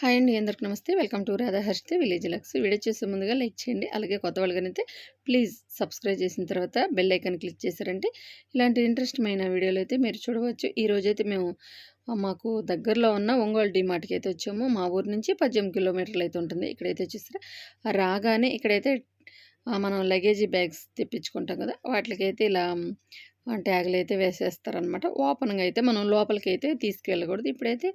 Hi అండి అందరికి నమస్తే. Welcome to Radha Harshitha village Lux. Video చేసే ముందుగా లైక్ చేయండి అలాగే కొత్త వాళ్ళకనైతే ప్లీజ్ సబ్స్క్రైబ్ చేసిన తర్వాత బెల్ ఐకాన్ క్లిక్ చేశారంటే ఇలాంటి ఇంట్రెస్టమైన వీడియోలు అయితే మీరు చూడవచ్చు. ఈ రోజైతే మేము మాకు దగ్గరలో ఉన్న ఒంగోలు డిమార్ట్కి అయితే వచ్చాము. మా ఊరు నుంచి పద్దెనిమిది కిలోమీటర్లు అయితే ఉంటుంది ఇక్కడైతే చూసారా రాగానే ఇక్కడైతే మనం లగేజీ బ్యాగ్స్ తెప్పించుకుంటాం కదా వాటికైతే ఇలా ట్యాగులు అయితే వేసేస్తారనమాట ఓపెన్గా అయితే మనం లోపలికి అయితే తీసుకెళ్ళకూడదు. ఇప్పుడైతే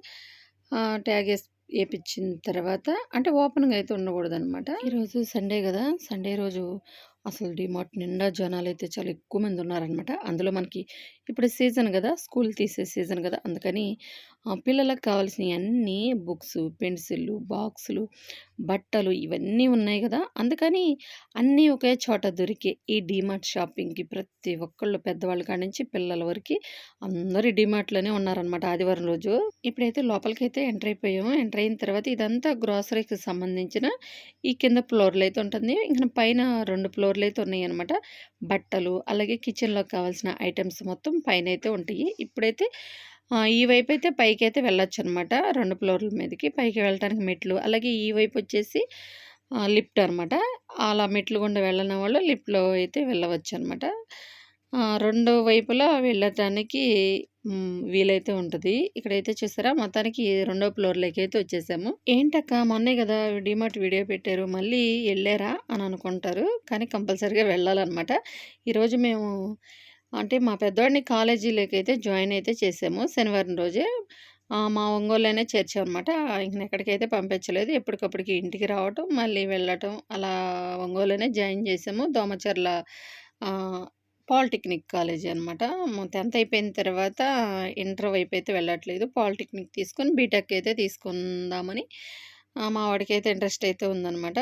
ట్యాగ్ వేసి వేపించిన తర్వాత అంటే ఓపెన్గా అయితే ఉండకూడదు అనమాట ఈరోజు సండే కదా! సండే రోజు అసలు డిమార్ట్ నిండా జనాలు అయితే చాలా ఎక్కువ మంది ఉన్నారనమాట అందులో మనకి ఇప్పుడు సీజన్ కదా! స్కూల్ తీసే సీజన్ కదా! అందుకని పిల్లలకు కావాల్సిన అన్ని బుక్స్ పెన్సిళ్ళు బాక్సులు బట్టలు ఇవన్నీ ఉన్నాయి కదా! అందుకని అన్నీ ఒకే చోట దొరికే ఈ డిమార్ట్ షాపింగ్కి ప్రతి ఒక్కళ్ళు పెద్దవాళ్ళ కాడి నుంచి పిల్లల వరకు అందరూ డిమార్ట్లోనే ఉన్నారనమాట ఆదివారం రోజు. ఇప్పుడైతే లోపలికైతే ఎంటర్ అయిపోయాము. ఎంటర్ అయిన తర్వాత ఇదంతా గ్రాసరీకి సంబంధించిన ఈ కింద ఫ్లోర్లు అయితే ఉంటుంది. ఇంకా పైన రెండు ఫ్లోర్లు అయితే ఉన్నాయి అనమాట బట్టలు అలాగే కిచెన్లో కావాల్సిన ఐటమ్స్ మొత్తం పైన అయితే ఉంటాయి. ఇప్పుడైతే ఈ వైపు అయితే పైకి అయితే వెళ్ళొచ్చు అనమాట రెండు ఫ్లోర్ల మీదకి పైకి వెళ్ళటానికి మెట్లు. అలాగే ఈ వైపు వచ్చేసి లిఫ్ట్ అనమాట. అలా మెట్లు గుండా వెళ్ళని వాళ్ళు లిఫ్ట్లో అయితే వెళ్ళవచ్చు అనమాట రెండు వైపులా వెళ్ళటానికి వీలైతే ఉంటుంది. ఇక్కడైతే చూసారా? మొత్తానికి రెండో ఫ్లోర్లోకి అయితే వచ్చేసాము. ఏంటక్క మొన్నే కదా డిమార్ట్ వీడియో పెట్టారు. మళ్ళీ వెళ్ళారా అని అనుకుంటారు. కానీ కంపల్సరీగా వెళ్ళాలన్నమాట. ఈరోజు మేము అంటే మా పెద్దవాడిని కాలేజీలోకి అయితే జాయిన్ అయితే చేసాము. శనివారం రోజే మా మా ఒంగోలులోనే అనమాట ఇంక ఎక్కడికైతే పంపించలేదు. ఎప్పటికప్పటికి ఇంటికి రావటం మళ్ళీ వెళ్ళటం అలా ఒంగోలులోనే జాయిన్ చేసాము. దోమచర్ల పాలిటెక్నిక్ కాలేజీ అనమాట టెన్త్ అయిపోయిన తర్వాత ఇంటర్ వైపు అయితే వెళ్ళట్లేదు. పాలిటెక్నిక్ తీసుకొని బీటెక్ అయితే తీసుకుందామని మా వాడికి అయితే ఇంట్రెస్ట్ అయితే ఉందన్నమాట.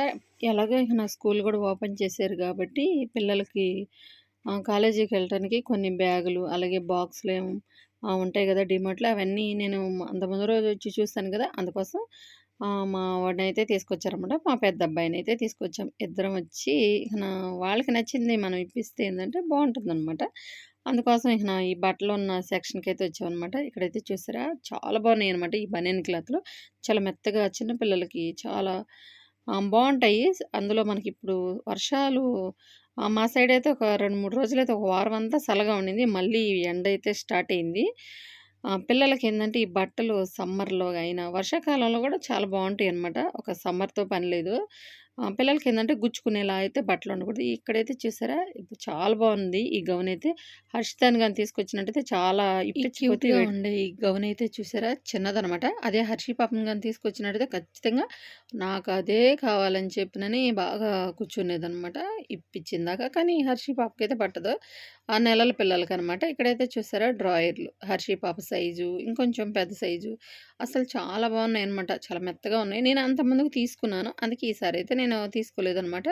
ఎలాగో ఇక నా స్కూల్ కూడా ఓపెన్ చేశారు కాబట్టి పిల్లలకి కాలేజీకి వెళ్ళటానికి కొన్ని బ్యాగులు అలాగే బాక్సులు ఏం ఉంటాయి కదా డిమార్ట్లో. అవన్నీ నేను అంత ముందు రోజు వచ్చి చూస్తాను కదా అందుకోసం మా వాడిని అయితే తీసుకొచ్చారనమాట మా పెద్ద అబ్బాయిని అయితే తీసుకొచ్చాం. ఇద్దరం వచ్చి ఇక నా వాళ్ళకి నచ్చింది మనం ఇప్పిస్తే ఏంటంటే బాగుంటుంది అందుకోసం ఇక నా ఈ బట్టలు ఉన్న సెక్షన్కి అయితే వచ్చామన్నమాట. ఇక్కడైతే చూసారా చాలా బాగున్నాయి అనమాట ఈ బనియన్ క్లాత్లు. చాలా మెత్తగా చిన్నపిల్లలకి చాలా బాగుంటాయి. అందులో మనకి ఇప్పుడు వర్షాలు మా సైడ్ అయితే ఒక రెండు మూడు రోజులైతే ఒక వారం అంతా చల్లగా ఉండింది. మళ్ళీ ఎండ అయితే స్టార్ట్ అయింది. పిల్లలకి ఏంటంటే ఈ బట్టలు సమ్మర్లో అయినా వర్షాకాలంలో కూడా చాలా బాగుంటాయి అనమాట ఒక సమ్మర్తో పని లేదు. పిల్లలకి ఏంటంటే గుచ్చుకునేలా అయితే బట్టలు ఉండకూడదు. ఇక్కడైతే చూసారా? ఇప్పుడు చాలా బాగుంది ఈ గౌన్ అయితే హర్షితాన్ని కానీ తీసుకొచ్చినట్టయితే చాలా ఇప్పించిపోతే ఉండే ఈ గౌన్ అయితే చూసారా? చిన్నదనమాట. అదే హర్షి పాపం కానీ తీసుకొచ్చినట్టయితే ఖచ్చితంగా నాకు అదే కావాలని చెప్పినని బాగా కూర్చునేదనమాట. ఇప్పించిందాక. కానీ హర్షి పాపకి అయితే పట్టదు. ఆ నెలల పిల్లలకి అనమాట ఇక్కడైతే చూసారా? డ్రాయర్లు. హర్షి పాప సైజు ఇంకొంచెం పెద్ద సైజు. అసలు చాలా బాగున్నాయి అనమాట చాలా మెత్తగా ఉన్నాయి. నేను అంత ముందుకు తీసుకున్నాను. అందుకే ఈసారి అయితే నేను తీసుకోలేదనమాట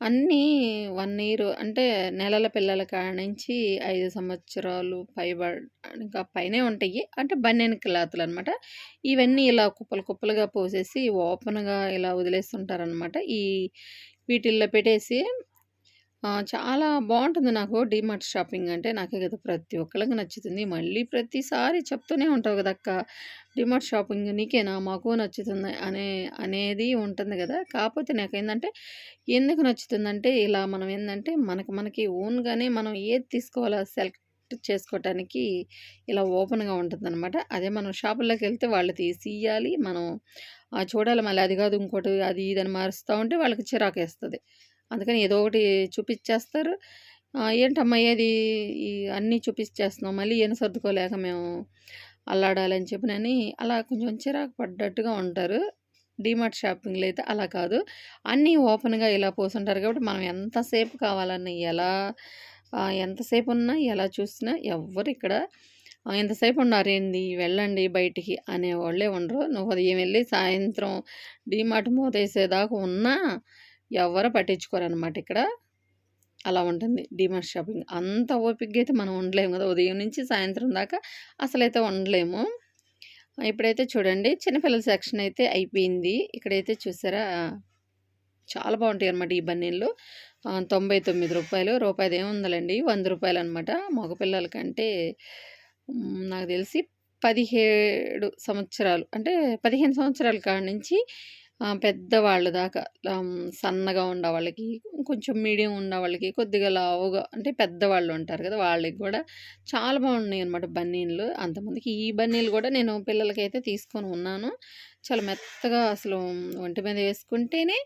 అన్నీ వన్ ఇయర్ అంటే నెలల పిల్లల కాడ నుంచి ఐదు సంవత్సరాలు పైబ ఇంకా పైనే ఉంటాయి. అంటే బన్నెన్ క్లాతులు అనమాట ఇవన్నీ ఇలా కుప్పలు కుప్పలుగా పోసేసి ఓపెన్గా ఇలా వదిలేస్తుంటారనమాట ఈ వీటిల్లో పెట్టేసి చాలా బాగుంటుంది నాకు డిమార్ట్ షాపింగ్ అంటే. నాకే కదా ప్రతి ఒక్కరికి నచ్చుతుంది. మళ్ళీ ప్రతిసారి చెప్తూనే ఉంటావు కదా అక్క డిమార్ట్ షాపింగ్ నీకేనా? మాకు నచ్చుతుంది అనే అనేది ఉంటుంది కదా. కాకపోతే నాకు ఏంటంటే ఎందుకు నచ్చుతుందంటే ఇలా మనం ఏంటంటే మనకు మనకి ఓన్గానే మనం ఏది తీసుకోవాలో సెలెక్ట్ చేసుకోవటానికి ఇలా ఓపెన్గా ఉంటుంది అనమాట అదే మనం షాపుల్లోకి వెళ్తే వాళ్ళు తీసి మనం ఆ, చూడాలి మళ్ళీ అది కాదు ఇంకోటి అది ఇది అని మారుస్తూ ఉంటే వాళ్ళకి చిరాకేస్తుంది. అందుకని ఏదో ఒకటి చూపించేస్తారు ఏంటమ్మా ఏది? అన్నీ చూపించేస్తున్నాం మళ్ళీ ఏం సర్దుకోలేక మేము అల్లాడాలని చెప్పినని అలా కొంచెం చిరాకు పడ్డట్టుగా ఉంటారు. డిమార్ట్ షాపింగ్లో అయితే అలా కాదు. అన్నీ ఓపెన్గా ఇలా పోసుంటారు కాబట్టి మనం ఎంతసేపు కావాలన్నా ఎలా ఎంతసేపు ఉన్నా ఎలా చూసినా ఎవ్వరు ఇక్కడ ఎంతసేపు ఎంతసేపు ఉన్నారేంది వెళ్ళండి బయటికి అనేవాళ్ళే ఉండరు. నువ్వు ఉదయం వెళ్ళి సాయంత్రం డిమార్ట్ మూతేసేదాకా ఉన్నా ఎవరు పట్టించుకోరనమాట ఇక్కడ. అలా ఉంటుంది డిమార్ట్ షాపింగ్. అంత ఓపిక్గా అయితే మనం ఉండలేము కదా ఉదయం నుంచి సాయంత్రం దాకా అసలైతే ఉండలేము. ఇప్పుడైతే చూడండి చిన్నపిల్లల సెక్షన్ అయితే అయిపోయింది. ఇక్కడైతే చూసారా చాలా బాగుంటాయి అనమాట ఈ బన్నీళ్ళు. తొంభై తొమ్మిది రూపాయలు రూపాయది ఏముందండి వంద రూపాయలు అనమాట మగపిల్లలకంటే కంటే నాకు తెలిసి 17 సంవత్సరాలు అంటే 15 సంవత్సరాల కాడ నుంచి పెద్దవాళ్ళ దాకా సన్నగా సన్నగా ఉండేవాళ్ళకి, కొంచెం మీడియం ఉన్నవాళ్ళకి, కొద్దిగా లావుగా అంటే పెద్దవాళ్ళు ఉంటారు కదా! వాళ్ళకి కూడా చాలా బాగున్నాయి అనమాట బన్నీళ్ళు అంతమందికి ఈ బనీన్‌లు కూడా నేను పిల్లలకైతే తీసుకొని ఉన్నాను. చాలా మెత్తగా అసలు ఒంటి మీద వేసుకుంటేనే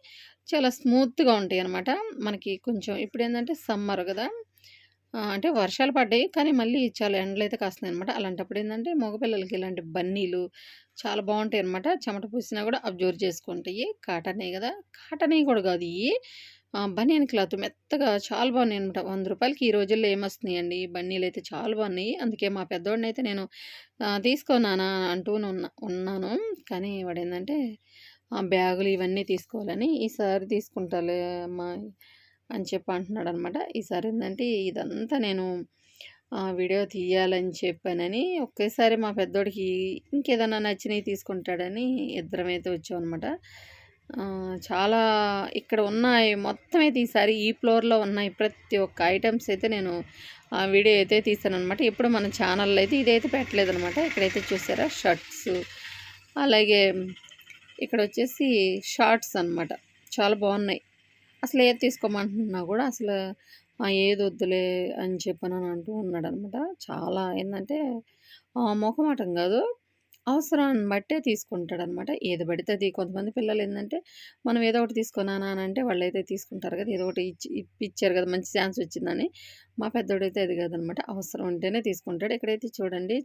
చాలా స్మూత్‌గా ఉంటాయి అనమాట మనకి కొంచెం ఇప్పుడేందంటే సమ్మర్ కదా అంటే వర్షాలు పడ్డాయి. కానీ మళ్ళీ చాలా ఎండలు అయితే కాస్తున్నాయి అనమాట అలాంటప్పుడు ఏంటంటే మగపిల్లలకి ఇలాంటి బన్నీలు చాలా బాగుంటాయి అనమాట చెమట పూసినా కూడా అబ్జర్వ్ చేసుకుంటాయి. కాటనే కదా కాటనే కూడా కాదు ఇవి ఆహ్, బనియన్ క్లాత్ మెత్తగా చాలా బాగున్నాయి అనమాట వంద రూపాయలకి ఈ రోజుల్లో ఏమొస్తున్నాయండి. అయితే చాలా బాగున్నాయి. అందుకే మా పెద్దోడినైతే నేను తీసుకున్నానా అంటూనే ఉన్నా ఉన్నాను. కానీ వాడు ఏంటంటే బ్యాగులు ఇవన్నీ తీసుకోవాలని ఈసారి తీసుకుంటాలే మా అని చెప్పి అంటున్నాడనమాట. ఈసారి ఏంటంటే ఇదంతా నేను వీడియో తీయాలని చెప్పానని ఒకేసారి మా పెద్దోడికి ఇంకేదన్నా నచ్చినవి తీసుకుంటాడని ఇద్దరమైతే వచ్చామన్నమాట చాలా ఇక్కడ ఉన్నాయి మొత్తం అయితే ఈసారి ఈ ఫ్లోర్‌లో ఉన్నాయి ప్రతి ఒక్క ఐటమ్స్ అయితే నేను ఆ వీడియో అయితే తీశాననమాట. ఇప్పుడు మన ఛానల్‌లో అయితే ఇదైతే పెట్టలేదనమాట. ఇక్కడైతే చూసారా షర్ట్స్ అలాగే ఇక్కడ వచ్చేసి షార్ట్స్ అనమాట. చాలా బాగున్నాయి. అసలు ఏది తీసుకోమంటున్నా కూడా అసలు ఏది వద్దులే అని చెప్పనని అంటూ ఉన్నాడనమాట. చాలా ఏంటంటే మొహమాటం కాదు అవసరాన్ని బట్టే తీసుకుంటాడనమాట. ఏది పడితే అది. కొంతమంది పిల్లలు ఏంటంటే మనం ఏదో ఒకటి తీసుకో నాన్న వాళ్ళు అయితే తీసుకుంటారు కదా ఏదో ఒకటి ఇచ్చి ఇప్పిచ్చారు కదా మంచి ఛాన్స్ వచ్చిందని. మా పెద్దోడైతే అది కాదనమాట. అవసరం ఉంటేనే తీసుకుంటాడు. ఇక్కడైతే చూడండి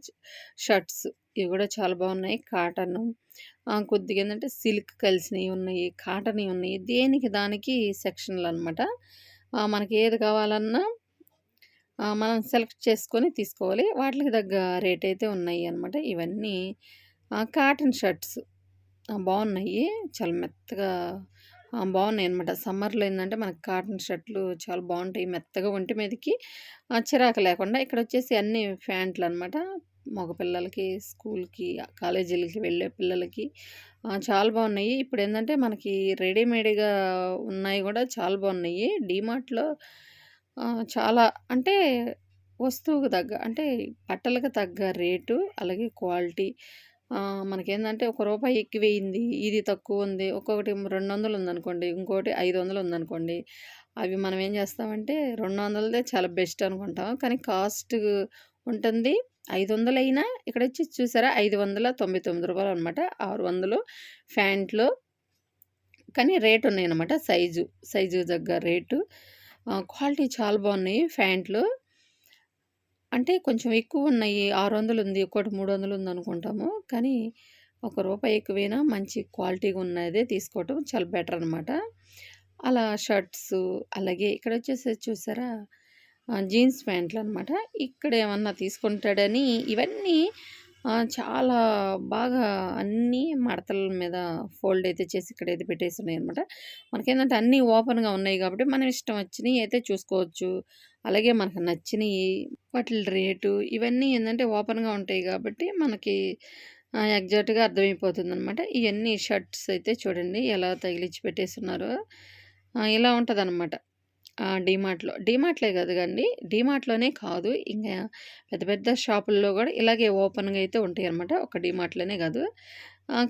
షర్ట్స్ ఇవి కూడా చాలా బాగున్నాయి. కాటను కొద్దిగా ఏంటంటే సిల్క్ కలిసినవి ఉన్నాయి. కాటన్వి ఉన్నాయి. దేనికి దానికి సెక్షన్లు అనమాట మనకి ఏది కావాలన్నా మనం సెలెక్ట్ చేసుకొని తీసుకోవాలి. వాటికి తగ్గ రేట్ అయితే ఉన్నాయి అనమాట. ఇవన్నీ కాటన్ షర్ట్స్ బాగున్నాయి. చాలా మెత్తగా బాగున్నాయి అనమాట సమ్మర్‌లో ఏంటంటే మనకు కాటన్ షర్ట్‌లు చాలా బాగుంటాయి మెత్తగా ఒంటి మీదకి చిరాకు లేకుండా. ఇక్కడ వచ్చేసి అన్ని ప్యాంట్లు అనమాట మగపిల్లలకి, స్కూల్‌కి, కాలేజీలకి వెళ్ళే పిల్లలకి చాలా బాగున్నాయి. ఇప్పుడు ఏంటంటే మనకి రెడీమేడ్‌గా ఉన్నాయి కూడా చాలా బాగున్నాయి. డీమార్ట్‌లో చాలా అంటే వస్తువుకు తగ్గ అంటే బట్టలకు తగ్గ రేటు, అలాగే క్వాలిటీ మనకేందంటే ఒక రూపాయి ఎక్కువయింది. ఇది తక్కువ ఉంది ఒక్కొక్కటి 200 ఉందనుకోండి. ఇంకోటి 500 ఉందనుకోండి. అవి మనం ఏం చేస్తామంటే 200దే చాలా బెస్ట్ అనుకుంటాం. కానీ కాస్ట్ ఉంటుంది. 500 అయినా ఇక్కడొచ్చి చూసారా ఐదు వందల తొంభై తొమ్మిది రూపాయలు అనమాట. 600 ఫ్యాంట్లు. కానీ రేట్ ఉన్నాయన్నమాట. సైజు, సైజు తగ్గ రేటు. క్వాలిటీ చాలా బాగున్నాయి ప్యాంట్లు అంటే కొంచెం ఎక్కువ ఉన్నాయి ఆరు వందలు ఉంది. ఒకటి మూడు వందలు ఉంది అనుకుంటాము కానీ ఒక రూపాయి ఎక్కువైనా మంచి క్వాలిటీగా ఉన్నదే తీసుకోవటం చాలా బెటర్ అనమాట. అలా షర్ట్స్ అలాగే ఇక్కడ వచ్చేసి చూసారా జీన్స్ ప్యాంట్లు అనమాట ఇక్కడ ఏమన్నా తీసుకుంటాడని ఇవన్నీ చాలా బాగా అన్నీ మడతల మీద ఫోల్డ్ అయితే చేసి ఇక్కడైతే అనమాట మనకేంటంటే అన్నీ ఓపెన్‌గా ఉన్నాయి కాబట్టి మనం ఇష్టం వచ్చినవి అయితే చూసుకోవచ్చు. అలాగే మనకు నచ్చినవి వాటి రేటు ఇవన్నీ ఏంటంటే ఓపెన్‌గా ఉంటాయి కాబట్టి మనకి ఎగ్జాక్ట్గా ఎగ్జాక్ట్‌గా అర్థమైపోతుందనమాట. ఇవన్నీ షర్ట్స్ అయితే చూడండి ఎలా తగిలిచ్చి పెట్టేస్తున్నారో ఆహ్, ఇలా ఉంటదనమాట. డీమార్ట్‌లో. డీమార్ట్‌లే కాదు కండి. డీమార్ట్‌లోనే కాదు. ఇంకా పెద్ద పెద్ద షాపుల్లో కూడా ఇలాగే ఓపెన్‌గా అయితే ఉంటాయనమాట. ఒక డీమార్ట్‌లోనే కాదు.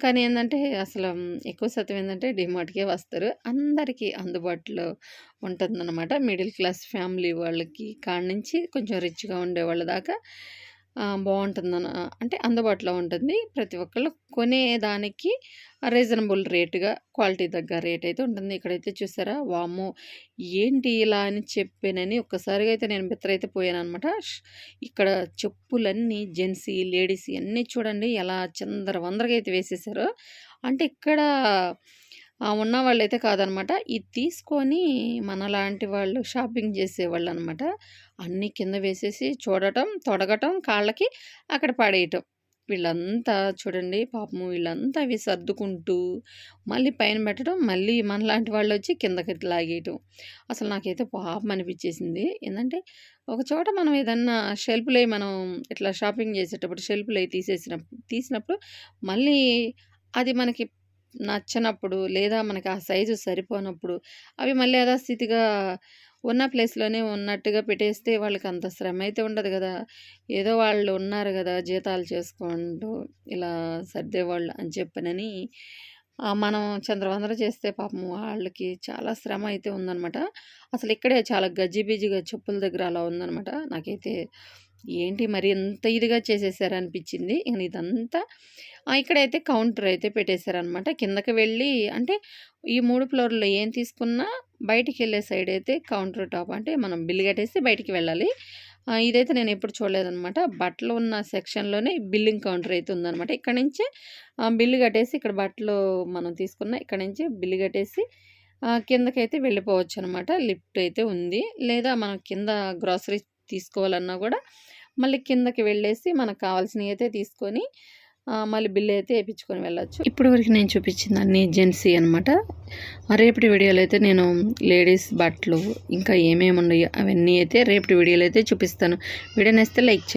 కానీ ఏంటంటే అసలు ఎక్కువ శాతం ఏంటంటే డీమార్ట్‌కే వస్తారు. అందరికీ అందుబాటులో ఉంటుందనమాట. మిడిల్ క్లాస్ ఫ్యామిలీ వాళ్ళకి కాడ్నుంచి కొంచెం రిచ్‌గా ఉండేవాళ్ళ దాకా బాగుంటుందన అంటే అందుబాటులో ఉంటుంది. ప్రతి ఒక్కళ్ళు కొనేదానికి రీజనబుల్ రేటుగా క్వాలిటీ తగ్గ రేట్ అయితే ఉంటుంది. ఇక్కడైతే చూసారా వామ్మో! ఏంటి ఇలా అని చెప్పానని ఒక్కసారిగా అయితే నేను బిత్తరైతే పోయాననమాట. ష్ ఇక్కడ చెప్పులన్నీ జెంట్స్ లేడీస్ అన్నీ చూడండి ఎలా చందర వందరగా అయితే వేసేసారో. అంటే ఇక్కడ ఉన్న వాళ్ళైతే కాదనమాట. ఇది తీసుకొని మనలాంటి వాళ్ళు షాపింగ్ చేసేవాళ్ళు అనమాట అన్నీ కింద వేసేసి చూడటం, తొడగటం కాళ్ళకి, అక్కడ పడేయటం. వీళ్ళంతా చూడండి పాపము వీళ్ళంతా అవి సర్దుకుంటూ, మళ్ళీ పైన పెట్టడం, మళ్ళీ మనలాంటి వాళ్ళొచ్చి కిందకి లాగేయటం. అసలు నాకైతే పాపం అనిపించేసింది ఏంటంటే ఒక చోట మనం ఏదన్నా షెల్ఫ్‌లయి మనం ఇట్లా షాపింగ్ చేసేటప్పుడు షెల్ఫ్‌లయి తీసేసినప్పుడు తీసినప్పుడు మళ్ళీ అది మనకి నచ్చనప్పుడు లేదా మనకి ఆ సైజు సరిపోనప్పుడు అవి మళ్ళీ యథాస్థితిగా ఉన్న ప్లేస్‌లోనే ఉన్నట్టుగా పెట్టేస్తే వాళ్ళకి అంత శ్రమ అయితే ఉండదు కదా ఏదో వాళ్ళు ఉన్నారు కదా జీతాలు చేసుకుంటూ ఇలా సర్దేవాళ్ళు అని చెప్పనని మనం చంద్రవందర చేస్తే పాపం వాళ్ళకి చాలా శ్రమ అయితే ఉందనమాట. అసలు ఇక్కడే చాలా గజిబిజిగా చెప్పుల దగ్గర అలా ఉందనమాట. నాకైతే ఏంటి మరి ఎంత ఇదిగా చేసేసారనిపించింది. ఇంక ఇదంతా ఇక్కడైతే కౌంటర్ అయితే పెట్టేశారనమాట. కిందకి వెళ్ళి అంటే ఈ మూడు ఫ్లోర్‌లో ఏం తీసుకున్నా బయటికి వెళ్ళే సైడ్ అయితే కౌంటర్ టాప్ అంటే మనం బిల్ కట్టేసి బయటికి వెళ్ళాలి. ఇదైతే నేను ఎప్పుడు చూడలేదనమాట. బట్టలు ఉన్న సెక్షన్‌లోనే బిల్లింగ్ కౌంటర్ అయితే ఉందనమాట. ఇక్కడి నుంచే బిల్లు కట్టేసి ఇక్కడ బట్టలు మనం తీసుకున్న ఇక్కడ నుంచి బిల్లు కట్టేసి కిందకైతే వెళ్ళిపోవచ్చు అనమాట లిఫ్ట్ అయితే ఉంది. లేదా మనం కింద గ్రోసరీస్ తీసుకోవాలన్నా కూడా మళ్ళీ కిందకి వెళ్ళేసి మనకు కావాల్సినవి అయితే తీసుకొని మళ్ళీ బిల్ అయితే వేయించుకొని వెళ్ళొచ్చు. ఇప్పటి వరకు నేను చూపించింది అన్ని జెంట్సీ అనమాట. రేపటి వీడియోలో అయితే నేను లేడీస్ బట్టలు ఇంకా ఏమేమి ఉన్నాయో అవన్నీ అయితే రేపటి వీడియోలో అయితే చూపిస్తాను. Video like